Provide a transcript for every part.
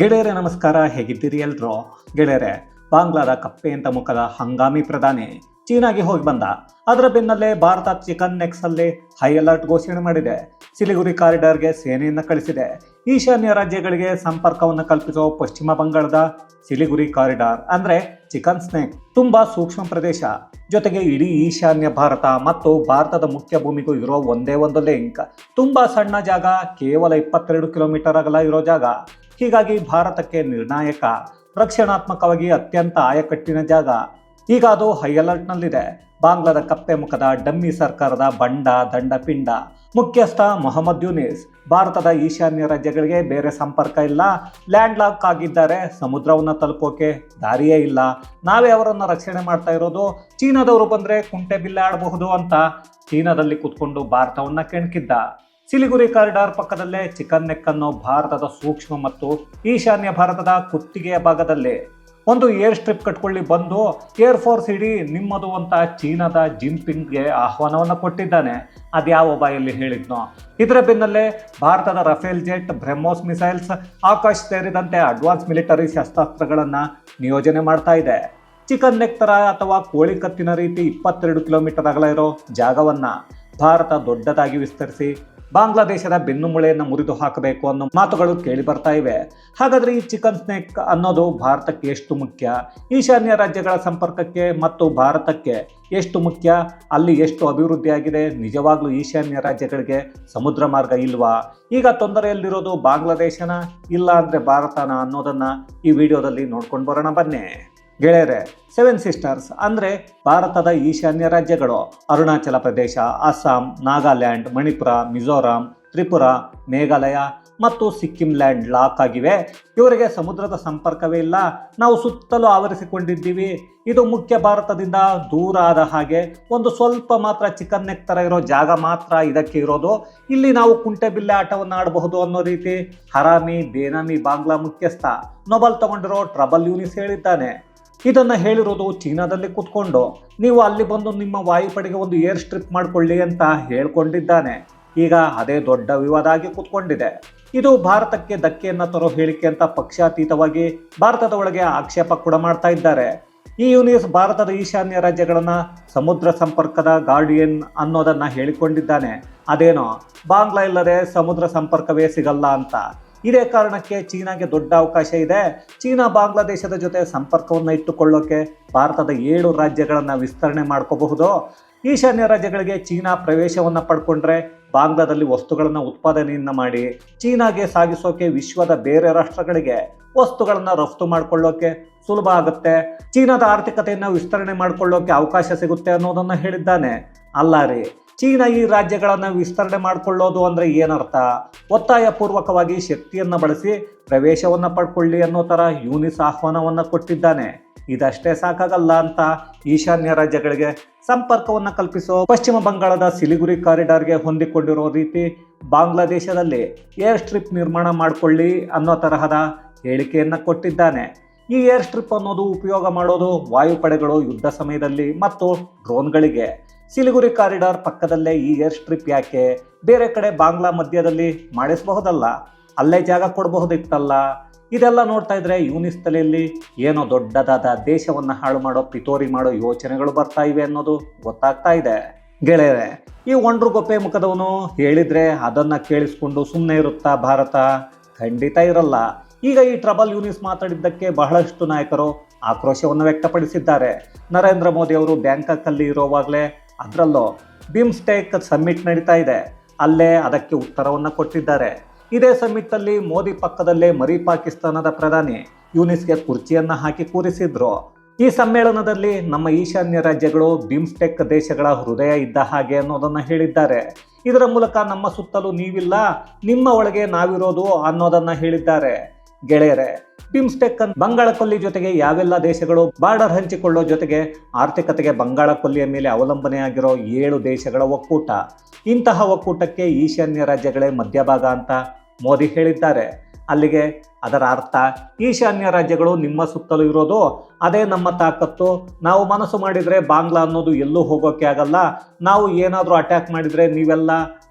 ಗೆಳೆಯರೇ, ನಮಸ್ಕಾರ. ಹೇಗಿದ್ದೀರಿ ಎಲ್ರು? ಗೆಳೆಯರೇ, ಬಾಂಗ್ಲಾದ ಕಪ್ಪೆ ಅಂತ ಮುಖದ ಹಂಗಾಮಿ ಪ್ರಧಾನಿ ಚೀನಾಗೆ ಹೋಗಿ ಬಂದ. ಅದರ ಬೆನ್ನಲ್ಲೇ ಭಾರತ ಚಿಕನ್ ನೆಕ್ಸ್ ಅಲ್ಲಿ ಹೈ ಅಲರ್ಟ್ ಘೋಷಣೆ ಮಾಡಿದೆ. ಸಿಲಿಗುರಿ ಕಾರಿಡಾರ್ಗೆ ಸೇನೆಯನ್ನು ಕಳಿಸಿದೆ. ಈಶಾನ್ಯ ರಾಜ್ಯಗಳಿಗೆ ಸಂಪರ್ಕವನ್ನು ಕಲ್ಪಿಸುವ ಪಶ್ಚಿಮ ಬಂಗಾಳದ ಸಿಲಿಗುರಿ ಕಾರಿಡಾರ್ ಅಂದ್ರೆ ಚಿಕನ್ ಸ್ನೇಕ್ ತುಂಬಾ ಸೂಕ್ಷ್ಮ ಪ್ರದೇಶ. ಜೊತೆಗೆ ಇಡೀ ಈಶಾನ್ಯ ಭಾರತ ಮತ್ತು ಭಾರತದ ಮುಖ್ಯ ಭೂಮಿಗೂ ಇರೋ ಒಂದೇ ಒಂದು ಲಿಂಕ್. ತುಂಬಾ ಸಣ್ಣ ಜಾಗ, ಕೇವಲ ಇಪ್ಪತ್ತೆರಡು ಕಿಲೋಮೀಟರ್ ಅಗಲ ಇರೋ ಜಾಗ. ಹೀಗಾಗಿ ಭಾರತಕ್ಕೆ ನಿರ್ಣಾಯಕ, ರಕ್ಷಣಾತ್ಮಕವಾಗಿ ಅತ್ಯಂತ ಆಯಕಟ್ಟಿನ ಜಾಗ. ಈಗ ಅದು ಹೈ ಅಲರ್ಟ್ನಲ್ಲಿದೆ. ಬಾಂಗ್ಲಾದ ಕಪ್ಪೆ ಮುಖದ ಡಮ್ಮಿ ಸರ್ಕಾರದ ಬಂಡ, ದಂಡ, ಪಿಂಡ. ಮುಖ್ಯಸ್ಥ ಮೊಹಮ್ಮದ್ ಯೂನಿಸ್, ಭಾರತದ ಈಶಾನ್ಯ ರಾಜ್ಯಗಳಿಗೆ ಬೇರೆ ಸಂಪರ್ಕ ಇಲ್ಲ. ಲ್ಯಾಂಡ್ ಲಾಕ್ ಆಗಿದ್ದಾರೆ. ಸಮುದ್ರವನ್ನು ತಲುಪೋಕೆ ದಾರಿಯೇ ಇಲ್ಲ. ನಾವೇ ಅವರನ್ನು ರಕ್ಷಣೆ ಮಾಡ್ತಾ ಇರೋದು, ಚೀನಾದವರು ಬಂದರೆ ಕುಂಟೆ ಬಿಲ್ಲೆ ಆಡಬಹುದು ಅಂತ ಚೀನಾದಲ್ಲಿ ಕೂತ್ಕೊಂಡು ಭಾರತವನ್ನು ಕೆಣಕಿದ್ದ. ಸಿಲಿಗುರಿ ಕಾರಿಡಾರ್ ಪಕ್ಕದಲ್ಲೇ ಚಿಕನ್ ನೆಕ್ ಅನ್ನೋ ಭಾರತದ ಸೂಕ್ಷ್ಮ ಮತ್ತು ಈಶಾನ್ಯ ಭಾರತದ ಕುತ್ತಿಗೆಯ ಭಾಗದಲ್ಲಿ. ಒಂದು ಏರ್ ಸ್ಟ್ರಿಪ್ ಕಟ್ಕೊಳ್ಳಿ ಬಂದು ಏರ್ ಫೋರ್ಸ್ ಇಡೀ ನಿಮ್ಮದು ಅಂತ ಚೀನಾದ ಜಿನ್ಪಿಂಗ್ಗೆ ಆಹ್ವಾನವನ್ನು ಕೊಟ್ಟಿದ್ದಾನೆ. ಅದ್ಯಾವ ಬಾಯಲ್ಲಿ ಹೇಳಿದ್ನೋ. ಇದರ ಬೆನ್ನಲ್ಲೇ ಭಾರತದ Rafale jet, BrahMos missiles, Akash ಸೇರಿದಂತೆ ಅಡ್ವಾನ್ಸ್ ಮಿಲಿಟರಿ ಶಸ್ತ್ರಾಸ್ತ್ರಗಳನ್ನು ನಿಯೋಜನೆ ಮಾಡ್ತಾ ಇದೆ. ಚಿಕನ್ ನೆಕ್ ತರ ಅಥವಾ ಕೋಳಿ ಕತ್ತಿನ ರೀತಿ ಇಪ್ಪತ್ತೆರಡು ಕಿಲೋಮೀಟರ್ ಅಗಲ ಇರೋ ಜಾಗವನ್ನ ಭಾರತ ದೊಡ್ಡದಾಗಿ ವಿಸ್ತರಿಸಿ ಬಾಂಗ್ಲಾದೇಶದ ಬೆನ್ನುಮೂಳೆಯನ್ನು ಮುರಿದು ಹಾಕಬೇಕು ಅನ್ನೋ ಮಾತುಗಳು ಕೇಳಿ ಬರ್ತಾ ಇವೆ. ಹಾಗಾದ್ರೆ ಈ ಚಿಕನ್ ಸ್ನೇಕ್ ಅನ್ನೋದು ಭಾರತಕ್ಕೆ ಎಷ್ಟು ಮುಖ್ಯ? ಈಶಾನ್ಯ ರಾಜ್ಯಗಳ ಸಂಪರ್ಕಕ್ಕೆ ಮತ್ತು ಭಾರತಕ್ಕೆ ಎಷ್ಟು ಮುಖ್ಯ? ಅಲ್ಲಿ ಎಷ್ಟು ಅಭಿವೃದ್ಧಿಯಾಗಿದೆ ನಿಜವಾಗ್ಲೂ ಈಶಾನ್ಯ ರಾಜ್ಯಗಳಿಗೆ ಸಮುದ್ರ ಮಾರ್ಗ ಇಲ್ವಾ? ಈಗ ತೊಂದರೆಯಲ್ಲಿರೋದು ಬಾಂಗ್ಲಾದೇಶನ, ಇಲ್ಲ ಅಂದ್ರೆ ಭಾರತನ ಅನ್ನೋದನ್ನ ಈ ವಿಡಿಯೋದಲ್ಲಿ ನೋಡ್ಕೊಂಡು ಬರೋಣ ಬನ್ನಿ. ಗೆಳೆಯರೆ ಸೆವೆನ್ ಸಿಸ್ಟರ್ಸ್ ಅಂದರೆ ಭಾರತದ ಈಶಾನ್ಯ ರಾಜ್ಯಗಳು. ಅರುಣಾಚಲ ಪ್ರದೇಶ, ಅಸ್ಸಾಂ, ನಾಗಾಲ್ಯಾಂಡ್, ಮಣಿಪುರ, ಮಿಜೋರಾಂ, ತ್ರಿಪುರ, ಮೇಘಾಲಯ ಮತ್ತು ಸಿಕ್ಕಿಂ ಲ್ಯಾಂಡ್ ಲಾಕ್ ಆಗಿವೆ. ಇವರಿಗೆ ಸಮುದ್ರದ ಸಂಪರ್ಕವೇ ಇಲ್ಲ. ನಾವು ಸುತ್ತಲೂ ಆವರಿಸಿಕೊಂಡಿದ್ದೀವಿ. ಇದು ಮುಖ್ಯ ಭಾರತದಿಂದ ದೂರ ಆದ ಹಾಗೆ ಒಂದು ಸ್ವಲ್ಪ ಮಾತ್ರ ಚಿಕನ್ ನೆಕ್ ಥರ ಇರೋ ಜಾಗ ಮಾತ್ರ ಇದಕ್ಕೆ ಇರೋದು. ಇಲ್ಲಿ ನಾವು ಕುಂಟೆಬಿಲ್ಲೆ ಆಟವನ್ನು ಆಡಬಹುದು ಅನ್ನೋ ರೀತಿ. ಹರಾಮಿ, ಬೇನಾಮಿ, ಬಾಂಗ್ಲಾ ಮುಖ್ಯಸ್ಥ ನೊಬಲ್ ತಗೊಂಡಿರೋ ಟ್ರಬಲ್ ಯೂನಿಸ್ ಹೇಳಿದ್ದಾನೆ. ಇದನ್ನ ಹೇಳಿರೋದು ಚೀನಾದಲ್ಲಿ ಕೂತ್ಕೊಂಡು, ನೀವು ಅಲ್ಲಿ ಬಂದು ನಿಮ್ಮ ವಾಯುಪಡೆಗೆ ಒಂದು ಏರ್ ಸ್ಟ್ರಿಪ್ ಮಾಡಿಕೊಳ್ಳಿ ಅಂತ ಹೇಳ್ಕೊಂಡಿದ್ದಾನೆ. ಈಗ ಅದೇ ದೊಡ್ಡ ವಿವಾದ ಆಗಿ ಕೂತ್ಕೊಂಡಿದೆ. ಇದು ಭಾರತಕ್ಕೆ ಧಕ್ಕೆಯನ್ನು ತರೋ ಹೇಳಿಕೆ ಅಂತ ಪಕ್ಷಾತೀತವಾಗಿ ಭಾರತದ ಒಳಗೆ ಆಕ್ಷೇಪ ಕೂಡ ಮಾಡ್ತಾ ಇದ್ದಾರೆ. ಈ ಯೂನಿಯಸ್ ಭಾರತದ ಈಶಾನ್ಯ ರಾಜ್ಯಗಳನ್ನ ಸಮುದ್ರ ಸಂಪರ್ಕದ ಗಾರ್ಡಿಯನ್ ಅನ್ನೋದನ್ನ ಹೇಳಿಕೊಂಡಿದ್ದಾನೆ. ಅದೇನೋ, ಬಾಂಗ್ಲಾ ಇಲ್ಲದೆ ಸಮುದ್ರ ಸಂಪರ್ಕವೇ ಸಿಗಲ್ಲ ಅಂತ. ಇದೇ ಕಾರಣಕ್ಕೆ ಚೀನಾಗೆ ದೊಡ್ಡ ಅವಕಾಶ ಇದೆ. ಚೀನಾ ಬಾಂಗ್ಲಾದೇಶದ ಜೊತೆ ಸಂಪರ್ಕವನ್ನು ಇಟ್ಟುಕೊಳ್ಳೋಕೆ ಭಾರತದ ಏಳು ರಾಜ್ಯಗಳನ್ನು ವಿಸ್ತರಣೆ ಮಾಡ್ಕೋಬಹುದು. ಈಶಾನ್ಯ ರಾಜ್ಯಗಳಿಗೆ ಚೀನಾ ಪ್ರವೇಶವನ್ನು ಪಡ್ಕೊಂಡ್ರೆ ಬಾಂಗ್ಲಾದಲ್ಲಿ ವಸ್ತುಗಳನ್ನು ಉತ್ಪಾದನೆಯನ್ನ ಮಾಡಿ ಚೀನಾಗೆ ಸಾಗಿಸೋಕೆ ವಿಶ್ವದ ಬೇರೆ ರಾಷ್ಟ್ರಗಳಿಗೆ ವಸ್ತುಗಳನ್ನು ರಫ್ತು ಮಾಡ್ಕೊಳ್ಳೋಕೆ ಸುಲಭ ಆಗುತ್ತೆ. ಚೀನಾದ ಆರ್ಥಿಕತೆಯನ್ನು ವಿಸ್ತರಣೆ ಮಾಡ್ಕೊಳ್ಳೋಕೆ ಅವಕಾಶ ಸಿಗುತ್ತೆ ಅನ್ನೋದನ್ನು ಹೇಳಿದ್ದಾನೆ. ಅಲ್ಲ ರೀ, ಚೀನಾ ಈ ರಾಜ್ಯಗಳನ್ನು ವಿಸ್ತರಣೆ ಮಾಡಿಕೊಳ್ಳೋದು ಅಂದರೆ ಏನರ್ಥ? ಒತ್ತಾಯ ಪೂರ್ವಕವಾಗಿ ಶಕ್ತಿಯನ್ನು ಬಳಸಿ ಪ್ರವೇಶವನ್ನು ಪಡ್ಕೊಳ್ಳಿ ಅನ್ನೋ ಥರ ಯೂನಿಸ್ ಆಹ್ವಾನವನ್ನು ಕೊಟ್ಟಿದ್ದಾನೆ. ಇದಷ್ಟೇ ಸಾಕಾಗಲ್ಲ ಅಂತ ಈಶಾನ್ಯ ರಾಜ್ಯಗಳಿಗೆ ಸಂಪರ್ಕವನ್ನು ಕಲ್ಪಿಸೋ ಪಶ್ಚಿಮ ಬಂಗಾಳದ ಸಿಲಿಗುರಿ ಕಾರಿಡಾರ್ಗೆ ಹೊಂದಿಕೊಂಡಿರೋ ರೀತಿ ಬಾಂಗ್ಲಾದೇಶದಲ್ಲಿ ಏರ್ ಸ್ಟ್ರಿಪ್ ನಿರ್ಮಾಣ ಮಾಡಿಕೊಳ್ಳಿ ಅನ್ನೋ ತರಹದ ಹೇಳಿಕೆಯನ್ನು ಕೊಟ್ಟಿದ್ದಾನೆ. ಈ ಏರ್ ಸ್ಟ್ರಿಪ್ ಅನ್ನೋದು ಉಪಯೋಗ ಮಾಡೋದು ವಾಯುಪಡೆಗಳು ಯುದ್ಧ ಸಮಯದಲ್ಲಿ ಮತ್ತು ಡ್ರೋನ್ಗಳಿಗೆ. ಸಿಲಿಗುರಿ ಕಾರಿಡಾರ್ ಪಕ್ಕದಲ್ಲೇ ಈ ಏರ್ ಸ್ಟ್ರಿಪ್ ಯಾಕೆ? ಬೇರೆ ಕಡೆ ಬಾಂಗ್ಲಾ ಮಧ್ಯದಲ್ಲಿ ಮಾಡಿಸಬಹುದಲ್ಲ? ಅಲ್ಲೇ ಜಾಗ ಕೊಡಬಹುದಿತ್ತಲ್ಲ? ಇದೆಲ್ಲ ನೋಡ್ತಾ ಇದ್ರೆ ಯೂನಿಸ್ ತಲೆಯಲ್ಲಿ ಏನೋ ದೊಡ್ಡದಾದ ದೇಶವನ್ನು ಹಾಳು ಮಾಡೋ ಪಿತೋರಿ ಮಾಡೋ ಯೋಚನೆಗಳು ಬರ್ತಾ ಇವೆ ಅನ್ನೋದು ಗೊತ್ತಾಗ್ತಾ ಇದೆ. ಗೆಳೆಯರೆ, ಈ ಒಂಡ್ರು ಗೊಪ್ಪೆ ಮುಖದವನು ಹೇಳಿದ್ರೆ ಅದನ್ನ ಕೇಳಿಸ್ಕೊಂಡು ಸುಮ್ಮನೆ ಇರುತ್ತಾ ಭಾರತ? ಖಂಡಿತ ಇರಲ್ಲ. ಈಗ ಈ ಟ್ರಬಲ್ ಯೂನಿಸ್ ಮಾತಾಡಿದ್ದಕ್ಕೆ ಬಹಳಷ್ಟು ನಾಯಕರು ಆಕ್ರೋಶವನ್ನು ವ್ಯಕ್ತಪಡಿಸಿದ್ದಾರೆ. ನರೇಂದ್ರ ಮೋದಿ ಅವರು ಬ್ಯಾಂಕಾಕಲ್ಲಿ ಇರೋವಾಗಲೇ ಅದರಲ್ಲೂ ಬಿಮ್ಸ್ಟೆಕ್ ಸಮ್ಮಿಟ್ ನಡೀತಾ ಇದೆ. ಅಲ್ಲೇ ಅದಕ್ಕೆ ಉತ್ತರವನ್ನು ಕೊಟ್ಟಿದ್ದಾರೆ. ಇದೇ ಸಮ್ಮಿಟ್ಟಲ್ಲಿ ಮೋದಿ ಪಕ್ಕದಲ್ಲೇ ಮರಿ ಪಾಕಿಸ್ತಾನದ ಪ್ರಧಾನಿ ಯೂನಿಸ್ಗೆ ಕುರ್ಚಿಯನ್ನು ಹಾಕಿ ಕೂರಿಸಿದ್ರು. ಈ ಸಮ್ಮೇಳನದಲ್ಲಿ ನಮ್ಮ ಈಶಾನ್ಯ ರಾಜ್ಯಗಳು ಬಿಮ್ಸ್ಟೆಕ್ ದೇಶಗಳ ಹೃದಯ ಇದ್ದ ಹಾಗೆ ಅನ್ನೋದನ್ನು ಹೇಳಿದ್ದಾರೆ. ಇದರ ಮೂಲಕ ನಮ್ಮ ಸುತ್ತಲೂ ನೀವಿಲ್ಲ, ನಿಮ್ಮ ಒಳಗೆ ನಾವಿರೋದು ಅನ್ನೋದನ್ನು ಹೇಳಿದ್ದಾರೆ. ಗೆಳೆಯರೆ, ಬಿಮ್ಸ್ಟೆಕ್ ಬಂಗಾಳ ಕೊಲ್ಲಿ ಜೊತೆಗೆ ಯಾವೆಲ್ಲ ದೇಶಗಳು ಬಾರ್ಡರ್ ಹಂಚಿಕೊಳ್ಳೋ ಜೊತೆಗೆ ಆರ್ಥಿಕತೆಗೆ ಬಂಗಾಳ ಕೊಲ್ಲಿಯ ಮೇಲೆ ಅವಲಂಬನೆಯಾಗಿರೋ ಏಳು ದೇಶಗಳ ಒಕ್ಕೂಟ. ಇಂತಹ ಒಕ್ಕೂಟಕ್ಕೆ ಈಶಾನ್ಯ ರಾಜ್ಯಗಳೇ ಮಧ್ಯಭಾಗ ಅಂತ ಮೋದಿ ಹೇಳಿದ್ದಾರೆ. ಅಲ್ಲಿಗೆ ಅದರ ಅರ್ಥ, ಈಶಾನ್ಯ ರಾಜ್ಯಗಳು ನಿಮ್ಮ ಸುತ್ತಲೂ ಇರೋದು, ಅದೇ ನಮ್ಮ ತಾಕತ್ತು. ನಾವು ಮನಸ್ಸು ಮಾಡಿದರೆ ಬಾಂಗ್ಲಾ ಅನ್ನೋದು ಎಲ್ಲೂ ಹೋಗೋಕ್ಕೆ ಆಗಲ್ಲ. ನಾವು ಏನಾದರೂ ಅಟ್ಯಾಕ್ ಮಾಡಿದರೆ ನೀವೆಲ್ಲ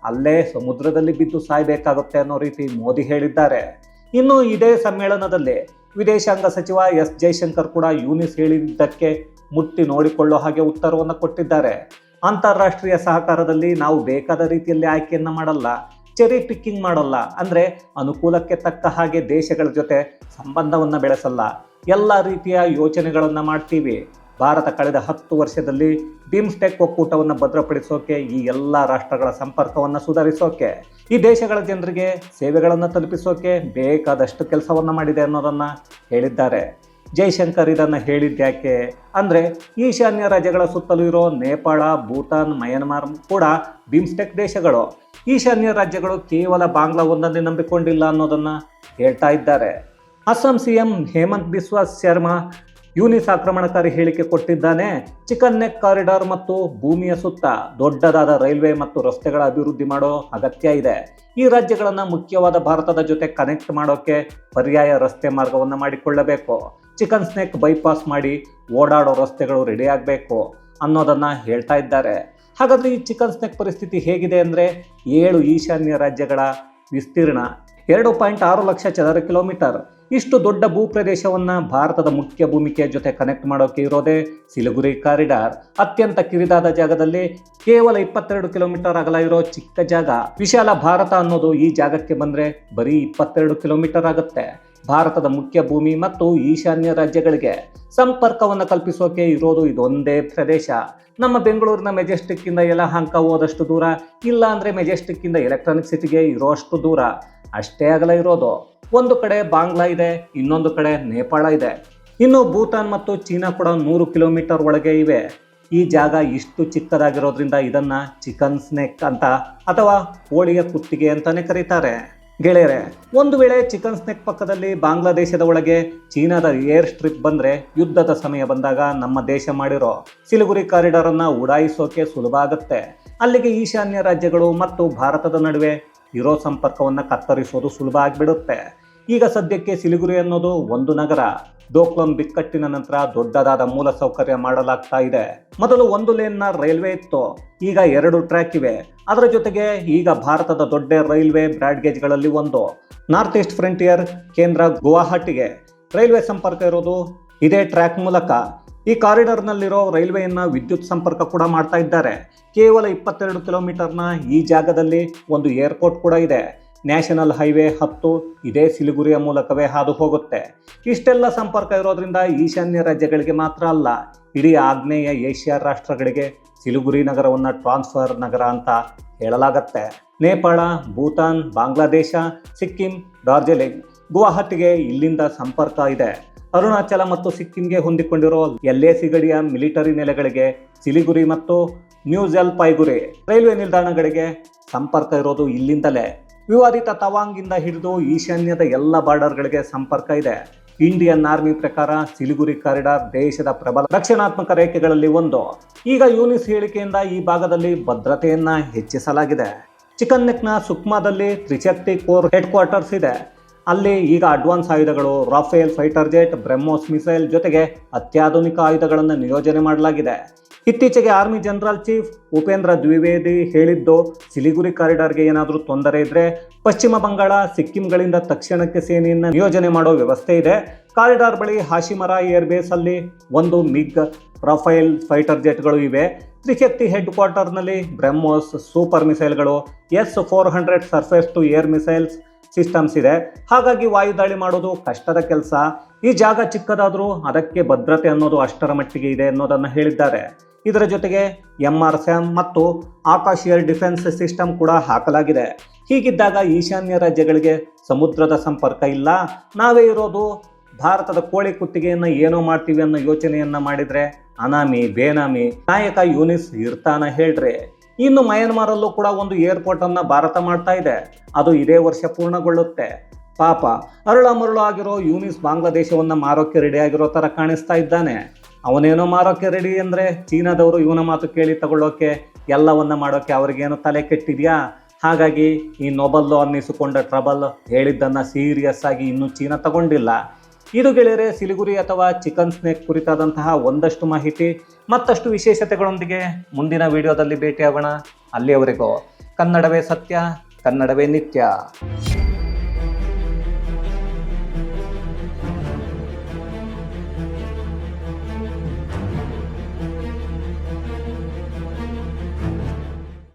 ಅಲ್ಲೇ ಸಮುದ್ರದಲ್ಲಿ ಬಿದ್ದು ಸಾಯ್ಬೇಕಾಗುತ್ತೆ ಅನ್ನೋ ರೀತಿ ಮೋದಿ ಹೇಳಿದ್ದಾರೆ. ಇನ್ನು ಇದೇ ಸಮ್ಮೇಳನದಲ್ಲಿ ವಿದೇಶಾಂಗ ಸಚಿವ ಎಸ್ ಜೈಶಂಕರ್ ಕೂಡ ಯೂನಿಸ್ ಹೇಳಿದ್ದಕ್ಕೆ ಮುಟ್ಟಿ ನೋಡಿಕೊಳ್ಳೋ ಹಾಗೆ ಉತ್ತರವನ್ನು ಕೊಟ್ಟಿದ್ದಾರೆ. ಅಂತಾರಾಷ್ಟ್ರೀಯ ಸಹಕಾರದಲ್ಲಿ ನಾವು ಬೇಕಾದ ರೀತಿಯಲ್ಲಿ ಆಯ್ಕೆಯನ್ನು ಮಾಡಲ್ಲ. ಚೆರಿ ಪಿಕ್ಕಿಂಗ್ ಮಾಡಲ್ಲ. ಅಂದರೆ ಅನುಕೂಲಕ್ಕೆ ತಕ್ಕ ಹಾಗೆ ದೇಶಗಳ ಜೊತೆ ಸಂಬಂಧವನ್ನು ಬೆಳೆಸಲ್ಲ. ಎಲ್ಲ ರೀತಿಯ ಯೋಚನೆಗಳನ್ನು ಮಾಡ್ತೀವಿ. ಭಾರತ ಕಳೆದ ಹತ್ತು ವರ್ಷದಲ್ಲಿ ಬಿಮ್ಸ್ಟೆಕ್ ಒಕ್ಕೂಟವನ್ನು ಭದ್ರಪಡಿಸೋಕೆ, ಈ ಎಲ್ಲ ರಾಷ್ಟ್ರಗಳ ಸಂಪರ್ಕವನ್ನು ಸುಧಾರಿಸೋಕೆ, ಈ ದೇಶಗಳ ಜನರಿಗೆ ಸೇವೆಗಳನ್ನು ತಲುಪಿಸೋಕೆ ಬೇಕಾದಷ್ಟು ಕೆಲಸವನ್ನು ಮಾಡಿದೆ ಅನ್ನೋದನ್ನು ಹೇಳಿದ್ದಾರೆ. ಜೈಶಂಕರ್ ಇದನ್ನು ಹೇಳಿದ್ಯಾಕೆ ಅಂದರೆ ಈಶಾನ್ಯ ರಾಜ್ಯಗಳ ಸುತ್ತಲೂ ಇರೋ ನೇಪಾಳ, ಭೂತಾನ್, ಮಯನ್ಮಾರ್ ಕೂಡ ಬಿಮ್ಸ್ಟೆಕ್ ದೇಶಗಳು. ಈಶಾನ್ಯ ರಾಜ್ಯಗಳು ಕೇವಲ ಬಾಂಗ್ಲಾ ಒಂದನ್ನೇ ನಂಬಿಕೊಂಡಿಲ್ಲ ಅನ್ನೋದನ್ನ ಹೇಳ್ತಾ ಇದ್ದಾರೆ. ಅಸ್ಸಾಂ ಸಿಎಂ ಹೇಮಂತ್ ಬಿಸ್ವಾ ಶರ್ಮಾ ಯೂನಿಸ್ ಆಕ್ರಮಣಕಾರಿ ಹೇಳಿಕೆ ಕೊಟ್ಟಿದ್ದಾನೆ. ಚಿಕನ್ ನೆಕ್ ಕಾರಿಡಾರ್ ಮತ್ತು ಭೂಮಿಯ ಸುತ್ತ ದೊಡ್ಡದಾದ ರೈಲ್ವೆ ಮತ್ತು ರಸ್ತೆಗಳ ಅಭಿವೃದ್ಧಿ ಮಾಡೋ ಅಗತ್ಯ ಇದೆ. ಈ ರಾಜ್ಯಗಳನ್ನು ಮುಖ್ಯವಾದ ಭಾರತದ ಜೊತೆ ಕನೆಕ್ಟ್ ಮಾಡೋಕೆ ಪರ್ಯಾಯ ರಸ್ತೆ ಮಾರ್ಗವನ್ನು ಮಾಡಿಕೊಳ್ಳಬೇಕು. ಚಿಕನ್ ಸ್ನೇಕ್ ಬೈಪಾಸ್ ಮಾಡಿ ಓಡಾಡೋ ರಸ್ತೆಗಳು ರೆಡಿ ಆಗಬೇಕು ಅನ್ನೋದನ್ನ ಹೇಳ್ತಾ ಇದ್ದಾರೆ. ಹಾಗಾದ್ರೆ ಈ ಚಿಕನ್ ಸ್ನೇಕ್ ಪರಿಸ್ಥಿತಿ ಹೇಗಿದೆ ಅಂದರೆ ಏಳು ಈಶಾನ್ಯ ರಾಜ್ಯಗಳ ವಿಸ್ತೀರ್ಣ. ಎರಡು ಪಾಯಿಂಟ್ ಆರು ಲಕ್ಷ ಚದರ ಕಿಲೋಮೀಟರ್. ಇಷ್ಟು ದೊಡ್ಡ ಭೂಪ್ರದೇಶವನ್ನು ಭಾರತದ ಮುಖ್ಯ ಭೂಮಿಕೆಯ ಜೊತೆ ಕನೆಕ್ಟ್ ಮಾಡೋಕೆ ಇರೋದೇ ಸಿಲುಗುರಿ ಕಾರಿಡಾರ್. ಅತ್ಯಂತ ಕಿರಿದಾದ ಜಾಗದಲ್ಲಿ ಕೇವಲ ಇಪ್ಪತ್ತೆರಡು ಕಿಲೋಮೀಟರ್ ಅಗಲ ಇರೋ ಚಿಕ್ಕ ಜಾಗ. ವಿಶಾಲ ಭಾರತ ಅನ್ನೋದು ಈ ಜಾಗಕ್ಕೆ ಬಂದರೆ ಬರೀ ಇಪ್ಪತ್ತೆರಡು ಕಿಲೋಮೀಟರ್ ಆಗುತ್ತೆ. ಭಾರತದ ಮುಖ್ಯ ಭೂಮಿ ಮತ್ತು ಈಶಾನ್ಯ ರಾಜ್ಯಗಳಿಗೆ ಸಂಪರ್ಕವನ್ನು ಕಲ್ಪಿಸೋಕೆ ಇರೋದು ಇದೊಂದೇ ಪ್ರದೇಶ. ನಮ್ಮ ಬೆಂಗಳೂರಿನ ಮೆಜೆಸ್ಟಿಕ್ ಇಂದ ಯಲಹಂಕ ಹೋದಷ್ಟು ದೂರ, ಇಲ್ಲ ಅಂದ್ರೆ ಮೆಜೆಸ್ಟಿಕ್ ಇಂದ ಎಲೆಕ್ಟ್ರಾನಿಕ್ ಸಿಟಿಗೆ ಇರೋಷ್ಟು ದೂರ. ಅಷ್ಟೇ ಅಗಲ ಇರೋದು. ಒಂದು ಕಡೆ ಬಾಂಗ್ಲಾ ಇದೆ, ಇನ್ನೊಂದು ಕಡೆ ನೇಪಾಳ ಇದೆ. ಇನ್ನು ಭೂತಾನ್ ಮತ್ತು ಚೀನಾ ಕೂಡ ನೂರು ಕಿಲೋಮೀಟರ್ ಒಳಗೆ ಇವೆ. ಈ ಜಾಗ ಇಷ್ಟು ಚಿಕ್ಕದಾಗಿರೋದ್ರಿಂದ ಇದನ್ನ ಚಿಕನ್ ಸ್ನೇಕ್ ಅಂತ ಅಥವಾ ಕೋಳಿಯ ಕುತ್ತಿಗೆ ಅಂತಲೇ ಕರೀತಾರೆ. ಗೆಳೆಯರೆ, ಒಂದು ವೇಳೆ ಚಿಕನ್ ಸ್ನೆಕ್ ಪಕ್ಕದಲ್ಲಿ ಬಾಂಗ್ಲಾದೇಶದ ಒಳಗೆ ಚೀನಾದ ಏರ್ ಸ್ಟ್ರಿಪ್ ಬಂದ್ರೆ ಯುದ್ಧದ ಸಮಯ ಬಂದಾಗ ನಮ್ಮ ದೇಶ ಮಾಡಿರೋ ಸಿಲಿಗುರಿ ಕಾರಿಡಾರ್ ಅನ್ನ ಉಡಾಯಿಸೋಕೆ ಸುಲಭ ಆಗುತ್ತೆ. ಅಲ್ಲಿಗೆ ಈಶಾನ್ಯ ರಾಜ್ಯಗಳು ಮತ್ತು ಭಾರತದ ನಡುವೆ ಇರೋ ಸಂಪರ್ಕವನ್ನು ಕತ್ತರಿಸೋದು ಸುಲಭ ಆಗಿಬಿಡುತ್ತೆ. ಈಗ ಸದ್ಯಕ್ಕೆ ಸಿಲಿಗುರಿ ಅನ್ನೋದು ಒಂದು ನಗರ. ಡೋಕ್ಲಂ ಬಿಕ್ಕಟ್ಟಿನ ನಂತರ ದೊಡ್ಡದಾದ ಮೂಲ ಸೌಕರ್ಯ ಮಾಡಲಾಗ್ತಾ ಇದೆ. ಮೊದಲು ಒಂದು ಲೇನ್ನ ರೈಲ್ವೆ ಇತ್ತು, ಈಗ ಎರಡು ಟ್ರ್ಯಾಕ್ ಇವೆ. ಅದರ ಜೊತೆಗೆ ಈಗ ಭಾರತದ ದೊಡ್ಡ ರೈಲ್ವೆ ಬ್ರಾಡ್ಗೇಜ್ಗಳಲ್ಲಿ ಒಂದು. ನಾರ್ತ್ ಈಸ್ಟ್ ಫ್ರಂಟಿಯರ್ ಕೇಂದ್ರ ಗುವಾಹಟಿಗೆ ರೈಲ್ವೆ ಸಂಪರ್ಕ ಇರೋದು ಇದೇ ಟ್ರ್ಯಾಕ್ ಮೂಲಕ. ಈ ಕಾರಿಡಾರ್ನಲ್ಲಿರೋ ರೈಲ್ವೆಯನ್ನ ವಿದ್ಯುತ್ ಸಂಪರ್ಕ ಕೂಡ ಮಾಡ್ತಾ ಇದ್ದಾರೆ. ಕೇವಲ ಇಪ್ಪತ್ತೆರಡು ಕಿಲೋಮೀಟರ್ನ ಈ ಜಾಗದಲ್ಲಿ ಒಂದು ಏರ್ಪೋರ್ಟ್ ಕೂಡ ಇದೆ. ನ್ಯಾಷನಲ್ ಹೈವೇ ಹತ್ತು ಇದೇ ಸಿಲಿಗುರಿಯ ಮೂಲಕವೇ ಹಾದು ಹೋಗುತ್ತೆ ಇಷ್ಟೆಲ್ಲ ಸಂಪರ್ಕ ಇರೋದ್ರಿಂದ ಈಶಾನ್ಯ ರಾಜ್ಯಗಳಿಗೆ ಮಾತ್ರ ಅಲ್ಲ, ಇಡೀ ಆಗ್ನೇಯ ಏಷ್ಯಾ ರಾಷ್ಟ್ರಗಳಿಗೆ ಸಿಲಿಗುರಿ ನಗರವನ್ನು ಟ್ರಾನ್ಸ್ಫರ್ ನಗರ ಅಂತ ಹೇಳಲಾಗತ್ತೆ. ನೇಪಾಳ, ಭೂತಾನ್, ಬಾಂಗ್ಲಾದೇಶ, ಸಿಕ್ಕಿಂ, ಡಾರ್ಜಿಲಿಂಗ್ ಗುವಾಹಟಿಗೆ ಇಲ್ಲಿಂದ ಸಂಪರ್ಕ ಇದೆ. ಅರುಣಾಚಲ ಮತ್ತು ಸಿಕ್ಕಿಂಗೆ ಹೊಂದಿಕೊಂಡಿರೋ ಎಲ್ಎಸಿ ಗಡಿಯ ಮಿಲಿಟರಿ ನೆಲೆಗಳಿಗೆ ಸಿಲಿಗುರಿ ಮತ್ತು ನ್ಯೂ ಜಲ್ಪೈಗುರಿ ರೈಲ್ವೆ ನಿಲ್ದಾಣಗಳಿಗೆ ಸಂಪರ್ಕ ಇರೋದು ಇಲ್ಲಿಂದಲೇ. ವಿವಾದಿತ ತವಾಂಗಿಂದ ಹಿಡಿದು ಈಶಾನ್ಯದ ಎಲ್ಲ ಬಾರ್ಡರ್ಗಳಿಗೆ ಸಂಪರ್ಕ ಇದೆ. ಇಂಡಿಯನ್ ಆರ್ಮಿ ಪ್ರಕಾರ ಸಿಲಿಗುರಿ ಕಾರಿಡಾರ್ ದೇಶದ ಪ್ರಬಲ ರಕ್ಷಣಾತ್ಮಕ ರೇಖೆಗಳಲ್ಲಿ ಒಂದು. ಈಗ ಯೂನಿಸ್ ಹೇಳಿಕೆಯಿಂದ ಈ ಭಾಗದಲ್ಲಿ ಭದ್ರತೆಯನ್ನ ಹೆಚ್ಚಿಸಲಾಗಿದೆ. ಚಿಕನ್ ನೆಕ್ನ ಸುಕ್ಮಾದಲ್ಲಿ ತ್ರಿಶಕ್ತಿ ಕೋರ್ ಹೆಡ್ ಕ್ವಾರ್ಟರ್ಸ್ ಇದೆ. ಅಲ್ಲಿ ಈಗ ಅಡ್ವಾನ್ಸ್ ಆಯುಧಗಳು, Rafale fighter jet, BrahMos missile ಜೊತೆಗೆ ಅತ್ಯಾಧುನಿಕ ಆಯುಧಗಳನ್ನು ನಿಯೋಜನೆ ಮಾಡಲಾಗಿದೆ. ಇತ್ತೀಚೆಗೆ army general chief Upendra Dwivedi ಹೇಳಿದ್ದು, ಸಿಲಿಗುರಿ ಕಾರಿಡಾರ್ಗೆ ಏನಾದರೂ ತೊಂದರೆ ಇದ್ರೆ ಪಶ್ಚಿಮ ಬಂಗಾಳ, ಸಿಕ್ಕಿಂಗಳಿಂದ ತಕ್ಷಣಕ್ಕೆ ಸೇನೆಯನ್ನು ನಿಯೋಜನೆ ಮಾಡೋ ವ್ಯವಸ್ಥೆ ಇದೆ. ಕಾರಿಡಾರ್ ಬಳಿ ಹಾಶಿಮರ ಏರ್ಬೇಸ್ ಅಲ್ಲಿ ಒಂದು ಮಿಗ್ ರಫೈಲ್ ಫೈಟರ್ ಜೆಟ್ಗಳು ಇವೆ. ತ್ರಿಶಕ್ತಿ ಹೆಡ್ ಕ್ವಾರ್ಟರ್ನಲ್ಲಿ BrahMos super ಮಿಸೈಲ್ಗಳು, S four hundred surface to air missiles systems ಇದೆ. ಹಾಗಾಗಿ ವಾಯುದಾಳಿ ಮಾಡೋದು ಕಷ್ಟದ ಕೆಲಸ. ಈ ಜಾಗ ಚಿಕ್ಕದಾದರೂ ಅದಕ್ಕೆ ಭದ್ರತೆ ಅನ್ನೋದು ಅಷ್ಟರ ಮಟ್ಟಿಗೆ ಇದೆ ಅನ್ನೋದನ್ನು ಹೇಳಿದ್ದಾರೆ. ಇದರ ಜೊತೆಗೆ ಎಂ ಆರ್ ಸ್ಯಾಮ್ ಮತ್ತು ಆಕಾಶ್ ಏರ್ ಡಿಫೆನ್ಸ್ ಸಿಸ್ಟಮ್ ಕೂಡ ಹಾಕಲಾಗಿದೆ. ಹೀಗಿದ್ದಾಗ ಈಶಾನ್ಯ ರಾಜ್ಯಗಳಿಗೆ ಸಮುದ್ರದ ಸಂಪರ್ಕ ಇಲ್ಲ. ನಾವೇ ಇರೋದು ಭಾರತದ ಕೋಳಿ ಕುತ್ತಿಗೆಯನ್ನು ಏನೋ ಮಾಡ್ತೀವಿ ಅನ್ನೋ ಯೋಚನೆಯನ್ನು ಮಾಡಿದರೆ ಅನಾಮಿ ಬೇನಾಮಿ. ನಾಯಕ ಯೂನಿಸ್ ಇರ್ತಾನ ಹೇಳ್ರಿ ಇನ್ನು ಮಯನ್ಮಾರಲ್ಲೂ ಕೂಡ ಒಂದು ಏರ್ಪೋರ್ಟ್ ಅನ್ನ ಭಾರತ ಮಾಡ್ತಾ ಇದೆ. ಅದು ಇದೇ ವರ್ಷ ಪೂರ್ಣಗೊಳ್ಳುತ್ತೆ. ಪಾಪ ಅರಳ ಮರಳು ಆಗಿರೋ ಯೂನಿಸ್ ಬಾಂಗ್ಲಾದೇಶವನ್ನ ಮಾರೋಕ್ಕೆ ರೆಡಿ ಆಗಿರೋ ತರ ಕಾಣಿಸ್ತಾ ಇದ್ದಾನೆ. ಅವನೇನೋ ಮಾರೋಕ್ಕೆ ರೆಡಿ ಅಂದರೆ ಚೀನಾದವರು ಇವನ ಮಾತು ಕೇಳಿ ತಗೊಳ್ಳೋಕೆ, ಎಲ್ಲವನ್ನ ಮಾಡೋಕ್ಕೆ ಅವ್ರಿಗೇನು ತಲೆ ಕೆಟ್ಟಿದೆಯಾ? ಹಾಗಾಗಿ ಈ ನೊಬಲ್ಲು ಅನ್ನಿಸಿಕೊಂಡ ಟ್ರಬಲ್ ಹೇಳಿದ್ದನ್ನು ಸೀರಿಯಸ್ ಆಗಿ ಇನ್ನೂ ಚೀನಾ ತಗೊಂಡಿಲ್ಲ. ಇದು ಗೆಳೆಯರೆ, ಸಿಲಿಗುರಿ ಅಥವಾ ಚಿಕನ್ ಸ್ನೇಕ್ ಕುರಿತಾದಂತಹ ಒಂದಷ್ಟು ಮಾಹಿತಿ, ಮತ್ತಷ್ಟು ವಿಶೇಷತೆಗಳೊಂದಿಗೆ ಮುಂದಿನ ವಿಡಿಯೋದಲ್ಲಿ ಭೇಟಿಯಾಗೋಣ. ಅಲ್ಲಿಯವರೆಗೂ ಕನ್ನಡವೇ ಸತ್ಯ, ಕನ್ನಡವೇ ನಿತ್ಯ.